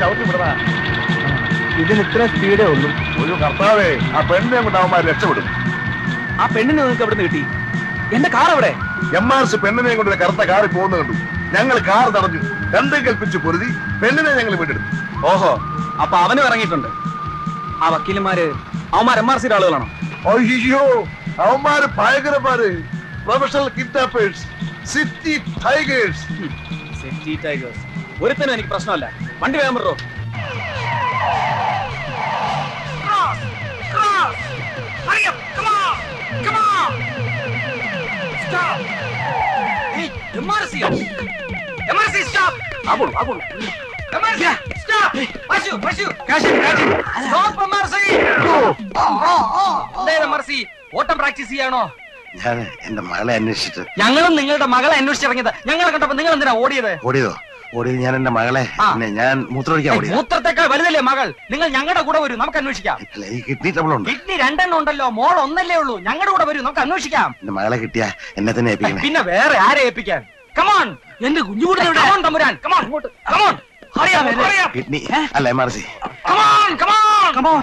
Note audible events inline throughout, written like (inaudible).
ചവിട്ടി ഇതിന് ഇത്ര സ്പീഡേ ഉള്ളൂ. ഒരു കർത്താവേ ആ പെണ്ണിനെ കൊണ്ടാവുമ്പോ രക്ഷപ്പെടും. ആ പെണ്ണിനെ നിങ്ങൾക്ക് എവിടെ കിട്ടി? എന്റെ കാർ അവിടെ എം ആർ സി പെണ്ണിനെ കൊണ്ട് കറുത്ത കാറിൽ പോകുന്ന കണ്ടു. ഞങ്ങൾ കാർ തടഞ്ഞു. രണ്ടും കൽപ്പിച്ച് പൊരുതി പെണ്ണിനെ ഞങ്ങൾ വീട്ടെടുത്തു ഓഹോ അപ്പൊ അവനും ഇറങ്ങിയിട്ടുണ്ട്. ആ വക്കീലന്മാര് അവന്മാർ എം ആർ സിയുടെ ആളുകളാണോ? അയ്യോ അവന്മാര് ഭയങ്കരമാര് professional kidnappers city tigers city tigers ഒരുത്തനും എനിക്ക് പ്രശ്നമല്ല. വണ്ടി വേഗം വിടറോ. ഓട്ടം പ്രാക്ടീസ് ചെയ്യാണോ? ഞാൻ എന്റെ മകളെ അന്വേഷിച്ചിട്ട്. ഞങ്ങളും നിങ്ങളുടെ മകളെ അന്വേഷിച്ചിറങ്ങിയത്. ഞങ്ങളെ കണ്ടപ്പോ നിങ്ങൾ എന്തിനാ ഓടിയത്? ഓടിയതോ? ഓടിയത് ഞാൻ എന്റെ മകളെ ആ. പിന്നെ ഞാൻ മൂത്രമൊഴിക്കാൻ ഓടി മൂത്രത്തെക്കാൾ വലുതല്ലേ മകൾ? നിങ്ങൾ ഞങ്ങളുടെ കൂടെ വരും നമുക്ക് അന്വേഷിക്കാം. കിഡ്നി ട്രബിൾ ഉണ്ട്? കിഡ്നി രണ്ടെണ്ണം ഉണ്ടല്ലോ മോൾ ഒന്നല്ലേ ഉള്ളൂ. ഞങ്ങളുടെ കൂടെ വരും നമുക്ക് അന്വേഷിക്കാം. എന്റെ മകളെ കിട്ടിയ എന്നെ തന്നെ ഏൽപ്പിക്കണേ. പിന്നെ വേറെ ആരെ ഏൽപ്പിക്കാൻ? കമോൺ എന്റെ കുഞ്ഞുകൂടെ come on Thampuran. Come on come on kidney. അല്ല M R C come on come on come on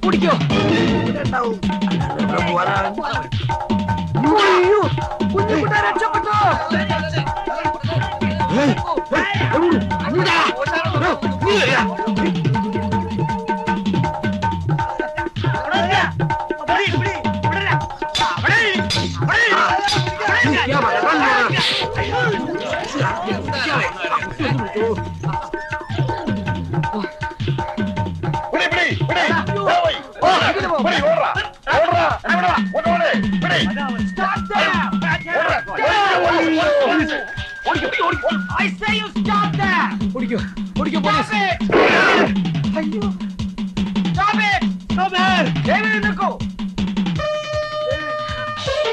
பிடிக்கும் ഓടിക്കോ ഓടിക്കോ പോലീസ് അയ്യോ Stop it! Stop here! ദയവ് നിൽക്കൂ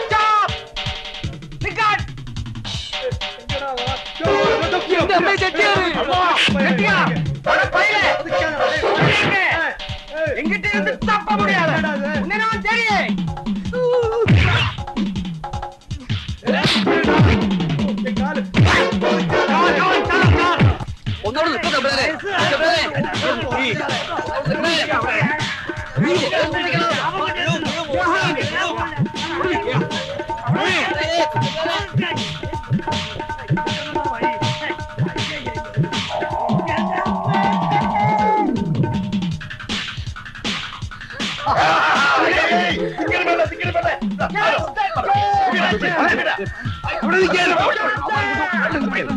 Stop! നിക്കാൻ എന്റെ അമ്മ തെറ്റിയത് തെറ്റിയ അവിടെ പയ്യേ എങ്കിട്ട് തപ്പ മുടിയാതെ मंत्री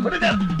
What is that?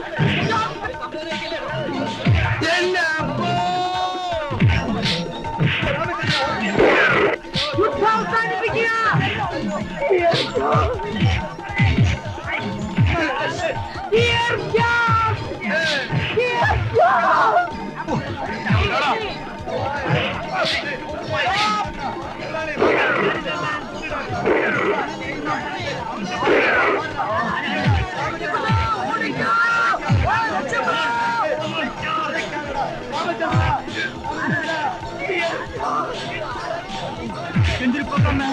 ഇവിടെ നിൽക്കാനോ?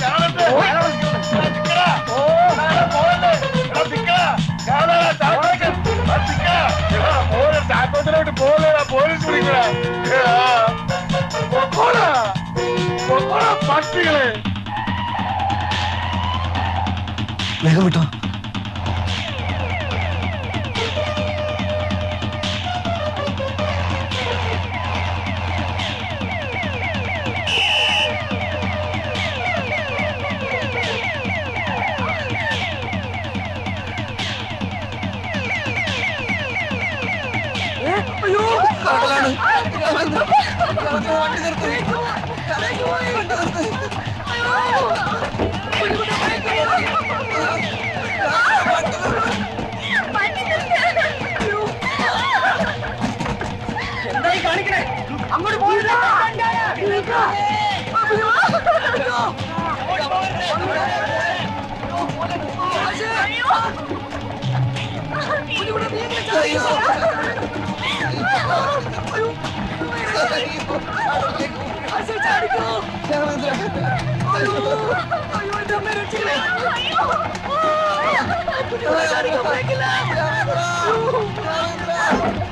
ഇവിടെ ഞാൻ. ഹലോ വേഗം വാ ഇവിടെയോ, പോലെ. വേഗം വാ കാറോടെ വാ ഇനി കയറിക്കോ വണ്ടി പട്ടികളെ വേഗം വിട്ടോ അയ്യോ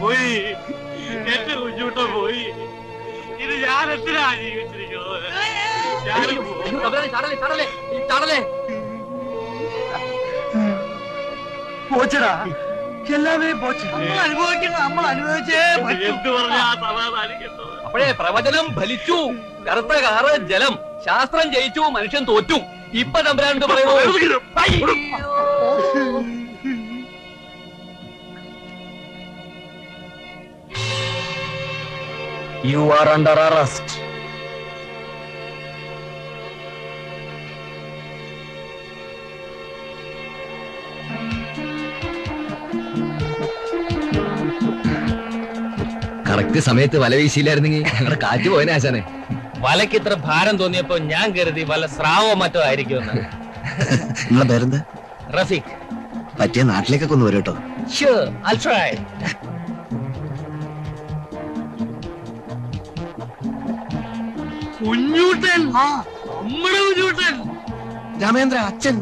പോയി. എന്റെ കുഞ്ഞൂട്ടം പോയി. ഇത് ഞാൻ എത്രയാ ജീവിച്ചിരിക്കുന്നത് ഞാൻ ചാടലേ ചാടലേ ചാടലേ പോച്ചടാ എല്ലാമേ പോച്ചു. നമ്മൾ അനുഭവിച്ചേ എന്ത് പറഞ്ഞാ സമാധാനിക്കുന്നത്? അപ്പോഴേ പ്രവചനം ഫലിച്ചു കറുത്ത കാറ് ജലം ശാസ്ത്രം ജയിച്ചു മനുഷ്യൻ തോറ്റു. ഇപ്പൊ തമ്പുരാൻ പറയുന്നു you are under arrest correct സമയത്ത് വല വീശിയില്ലായിരുന്നെങ്കിൽ ഞങ്ങളുടെ കാറ്റ് പോയനെ ആശാനെ. വലക്ക് ഇത്ര ഭാരം തോന്നിയപ്പോ ഞാൻ കരുതി വല സ്രാവോ മറ്റോ ആയിരിക്കും നിങ്ങളെ പേരെന്താ? റഫീഖ്. പറ്റിയ നാട്ടിലേക്കൊക്കെ ഒന്ന് വരും കേട്ടോ. Sure, I'll try. കുഞ്ഞൂട്ടൻ നമ്മുടെ കുഞ്ഞൂട്ടൻ രാമേന്ദ്ര അച്ഛൻ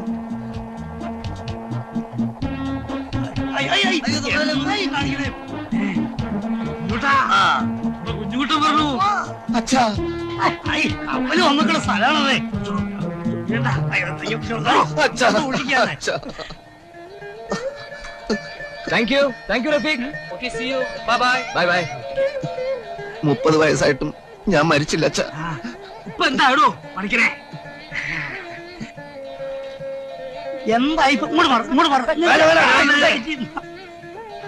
കുഞ്ഞുകുട്ടൻ പറഞ്ഞു അച്ഛാ അവന് വന്നിട്ടുള്ള സ്ഥലമാണല്ലേ അച്ഛാ അച്ഛാ thank you thank you Rafeeq okay see you bye bye bye bye മുപ്പത് വയസ്സായിട്ടും ഞാൻ മരിച്ചില്ല അച്ഛാ ഇപ്പൊ എന്താടോ പഠിക്കണേ. എന്തായി ഇങ്ങോട്ട് പറ ഇങ്ങോട്ട് മാറ്.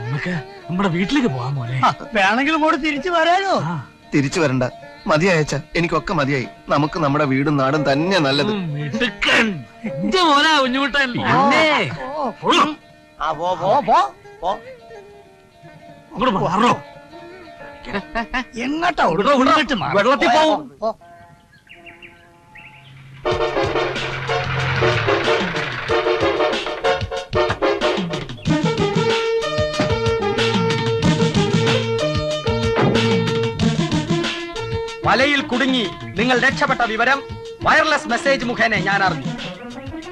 നമുക്ക് നമ്മുടെ വീട്ടിലേക്ക് പോവാൻ പോലെ വേണമെങ്കിൽ ഇങ്ങോട്ട് തിരിച്ചു വരാനോ തിരിച്ചു വരണ്ട. മതിയായച്ച എനിക്കൊക്കെ മതിയായി. നമുക്ക് നമ്മുടെ വീടും നാടും തന്നെ നല്ലത്. എങ്ങോട്ടാ വെള്ളത്തിൽ പോവും. മലയിൽ കുടുങ്ങി നിങ്ങൾ രക്ഷപ്പെട്ട വിവരം വയർലെസ് മെസ്സേജ് മുഖേന ഞാൻ അറിഞ്ഞു.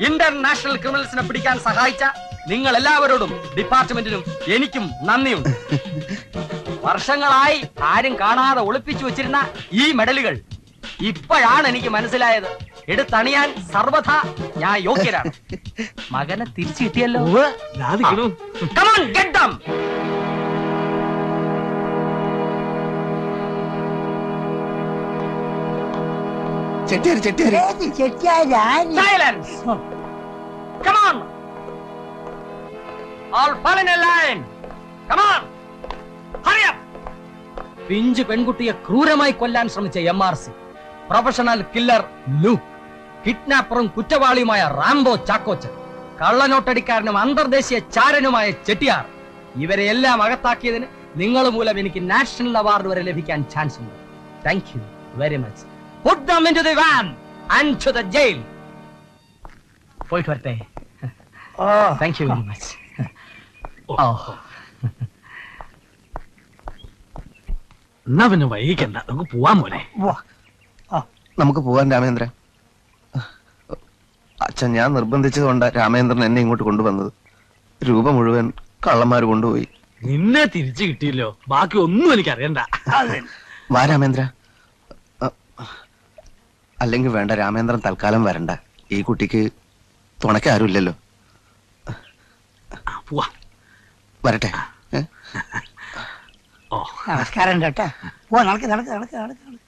ഇന്റർനാഷണൽ ക്രിമിനൽസിനെ പിടിക്കാൻ സഹായിച്ച നിങ്ങൾ എല്ലാവരോടും ഡിപ്പാർട്ട്മെന്റിനും എനിക്കും നന്ദിയുണ്ട്. വർഷങ്ങളായി ആരും കാണാതെ ഒളിപ്പിച്ചു വെച്ചിരുന്ന ഈ മെഡലുകൾ ഇപ്പോഴാണ് എനിക്ക് മനസ്സിലായത്. എടുത്തണിയാൻ സർവഥ ഞാൻ യോഗ്യനാണ് (laughs) മകനെ തിരിച്ചു കിട്ടിയല്ലോ! Chettiyar Chettiyar? fall in a line! Come on! Hurry പിഞ്ചു പെൺകുട്ടിയെ ക്രൂരമായി കൊല്ലാൻ ശ്രമിച്ച M R C professional killer ലു കിഡ്നാപ്പറും കുറ്റവാളിയുമായ റാംബോ ചാക്കോച്ചൻ കള്ളനോട്ടടിക്കാരനും അന്തർദേശീയ ചാരനുമായ ചെട്ടിയാർ ഇവരെ എല്ലാം അകത്താക്കിയതിന് നിങ്ങൾ മൂലം എനിക്ക് നാഷണൽ അവാർഡ് വരെ ലഭിക്കാൻ ചാൻസ് ഉണ്ട്. Thank you very much put them in to the van and to the jail പോയിട്ട് വരട്ടെ. താങ്ക് യു വെരി മച്ച് ഓ. എന്നാ പിന്നെ വൈകിക്കണ്ട. നമുക്ക് പോവാൻ മോനെ. നമുക്ക് പോവാൻ രാമേന്ദ്ര അച്ഛൻ ഞാൻ നിർബന്ധിച്ചതുകൊണ്ട് രാമേന്ദ്രൻ എന്നെ ഇങ്ങോട്ട് കൊണ്ടുവന്നത്. രൂപ മുഴുവൻ കള്ളന്മാർ കൊണ്ടുപോയി. നിന്നെ തിരിച്ചു കിട്ടിയല്ലോ. ബാക്കി ഒന്നും എനിക്ക് അറിയണ്ട വാ രാമേന്ദ്ര. അല്ലെങ്കിൽ വേണ്ട രാമേന്ദ്രൻ തൽക്കാലം വരണ്ട. ഈ കുട്ടിക്ക് തുണയ്ക്ക് ആരുമില്ലല്ലോ. വരട്ടെ? നമസ്കാരം കേട്ടോ ഓ. നടക്ക് നടക്ക് നടക്ക് നടക്ക് നടക്ക്.